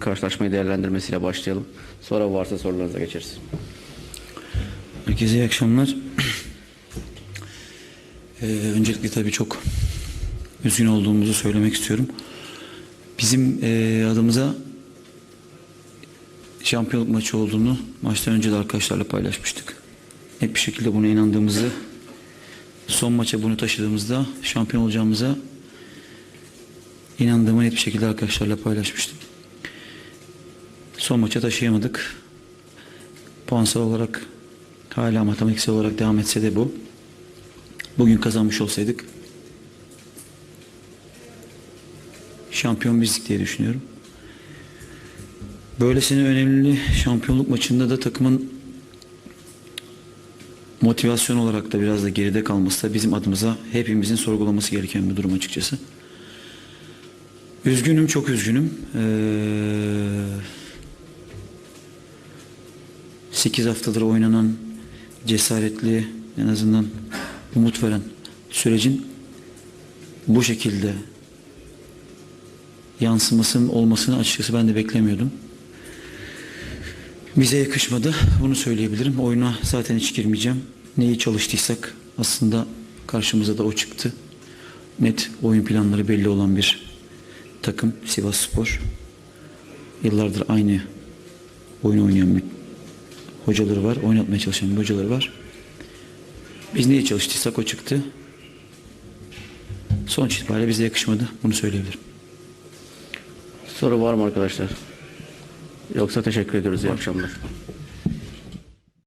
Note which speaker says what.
Speaker 1: karşılaşmayı değerlendirmesiyle başlayalım. Sonra varsa sorularınıza geçeriz.
Speaker 2: Herkese iyi akşamlar. Ee, öncelikle tabii çok üzgün olduğumuzu söylemek istiyorum. Bizim e, adımıza şampiyonluk maçı olduğunu maçtan önce de arkadaşlarla paylaşmıştık. Hep bir şekilde buna inandığımızı, son maça bunu taşıdığımızda şampiyon olacağımıza inandığımı net bir şekilde arkadaşlarla paylaşmıştım. Son maça taşıyamadık. Puansal olarak hala matematiksel olarak devam etse de bu. Bugün kazanmış olsaydık şampiyon bizdik diye düşünüyorum. Böylesine önemli şampiyonluk maçında da takımın motivasyon olarak da biraz da geride kalması da bizim adımıza hepimizin sorgulaması gereken bir durum açıkçası. Üzgünüm, çok üzgünüm. Ee, 8 haftadır oynanan cesaretli en azından umut veren sürecin bu şekilde yansımasının olmasını açıkçası ben de beklemiyordum. Bize yakışmadı. Bunu söyleyebilirim. Oyuna zaten hiç girmeyeceğim. Neyi çalıştıysak aslında karşımıza da o çıktı. Net oyun planları belli olan bir takım Sivas Spor. Yıllardır aynı oyun oynayan bir hocaları var. Oynatmaya çalışan bir hocaları var. Biz neye çalıştıysak o çıktı. Sonuç itibariyle bize yakışmadı. Bunu söyleyebilirim.
Speaker 1: Soru var mı arkadaşlar? Yoksa teşekkür ediyoruz. İyi akşamlar.